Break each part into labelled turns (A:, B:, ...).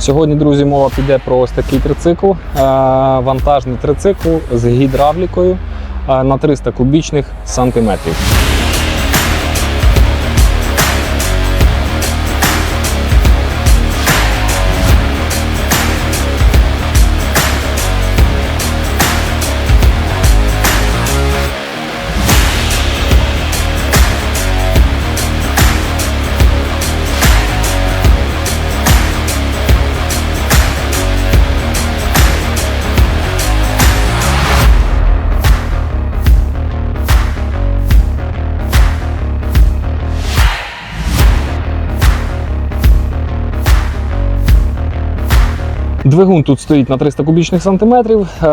A: Сьогодні, друзі, мова піде про ось такий трицикл, е, вантажний трицикл з гідравлікою е, на 300 кубічних сантиметрів. Двигун тут стоїть на 300 кубічних сантиметрів, е,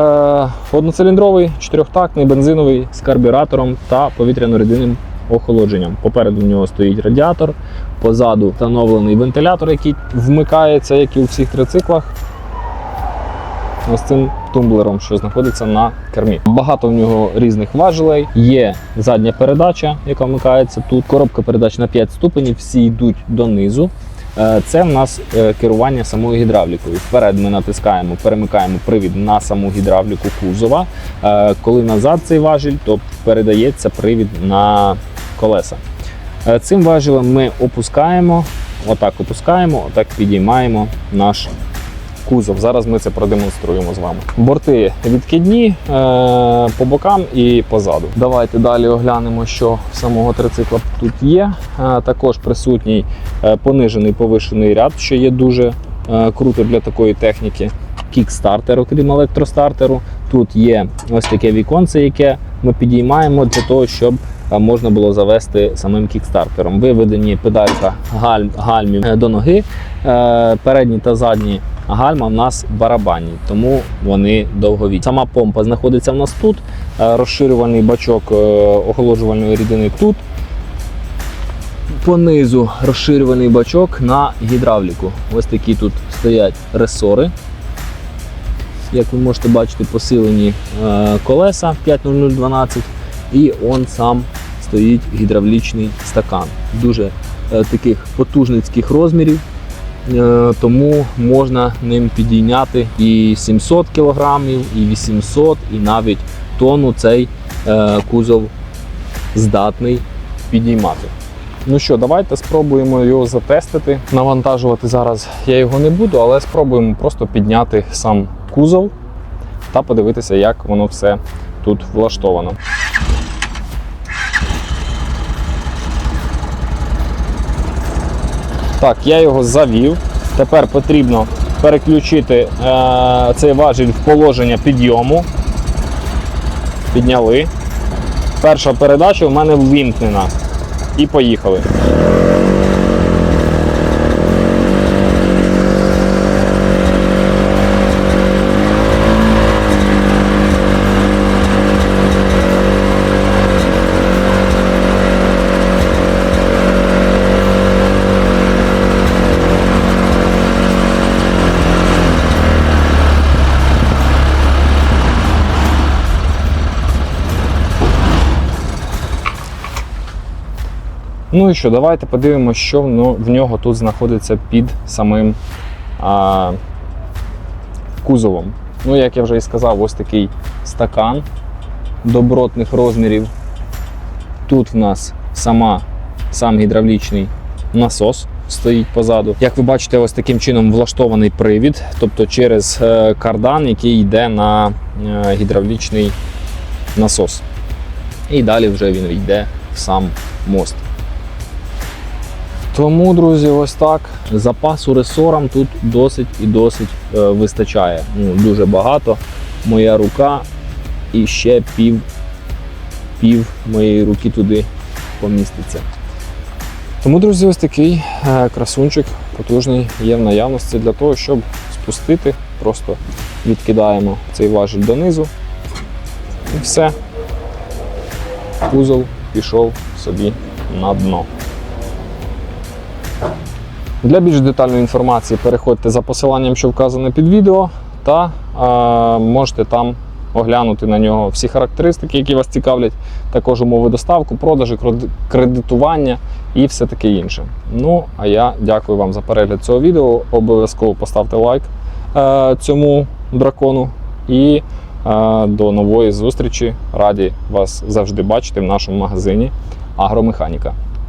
A: одноциліндровий, чотирьохтактний, бензиновий з карбюратором та повітряно-рідинним охолодженням. Попереду в нього стоїть радіатор, позаду встановлений вентилятор, який вмикається, як і у всіх трициклах. Ось цим тумблером, що знаходиться на кермі. Багато в нього різних важелей. Є задня передача, яка вмикається тут. Коробка передач на 5 ступенів, всі йдуть донизу. Е, Це в нас е, керування самою гідравлікою. Вперед ми натискаємо, перемикаємо привід на саму гідравліку кузова. Е, Коли назад цей важіль, то передається привід на колеса. Цим важелем ми опускаємо, отак опускаємо, отак підіймаємо наш кузов. Зараз ми це продемонструємо з вами. Борти відкидні е, по бокам і позаду. Давайте далі оглянемо, що самого трицикла тут є. Е, також присутній е, понижений повишений ряд, що є дуже круто для такої техніки. Кікстартер, окрім електростартеру. Тут є ось таке віконце, яке ми підіймаємо для того, щоб можна було завести самим кікстартером. Виведені педалька гальм, гальмів до ноги, передні та задні гальма в нас барабанні, тому вони довгові. Сама помпа знаходиться в нас тут, е, розширювальний бачок е, охолоджувальної рідини тут. Понизу розширюваний бачок на гідравліку. Ось такі тут стоять ресори. Як ви можете бачити, посилені е, колеса 50012 і он сам стоїть гідравлічний стакан. Дуже таких потужницьких розмірів. Е, тому можна ним підійняти і 700 кг, і 800, і навіть тонну цей е, кузов здатний підіймати. Ну що, давайте спробуємо його затестити. Навантажувати зараз я його не буду, але спробуємо просто підняти сам кузов та подивитися, як воно все тут влаштовано. Так, я його завів. Тепер потрібно переключити е, цей важіль в положення підйому. Підняли. Перша передача у мене ввімкнена. І поїхали. Ну і що, давайте подивимося, що в нього тут знаходиться під самим а, кузовом. Ну, як я вже і сказав, ось такий стакан добротних розмірів. Тут в нас сама, сам гідравлічний насос стоїть позаду. Як ви бачите, ось таким чином влаштований привід, тобто через е, кардан, який йде на е, гідравлічний насос. І далі вже він йде в сам мост. Тому, друзі, ось так. Запасу ресорам тут досить і досить е, вистачає. Ну, дуже багато. Моя рука і ще пів, пів моєї руки туди поміститься. Тому, друзі, ось такий е, красунчик потужний є в наявності для того, щоб спустити. Просто відкидаємо цей важіль донизу. І все. Кузов пішов собі на дно. Для більш детальної інформації переходьте за посиланням, що вказане під відео, та е, можете там оглянути на нього всі характеристики, які вас цікавлять, також умови доставки, продажу, креди- кредитування і все таке інше. Ну, а я дякую вам за перегляд цього відео. Обов'язково поставте лайк е, цьому дракону. І е, до нової зустрічі. Раді вас завжди бачити в нашому магазині Агромеханіка.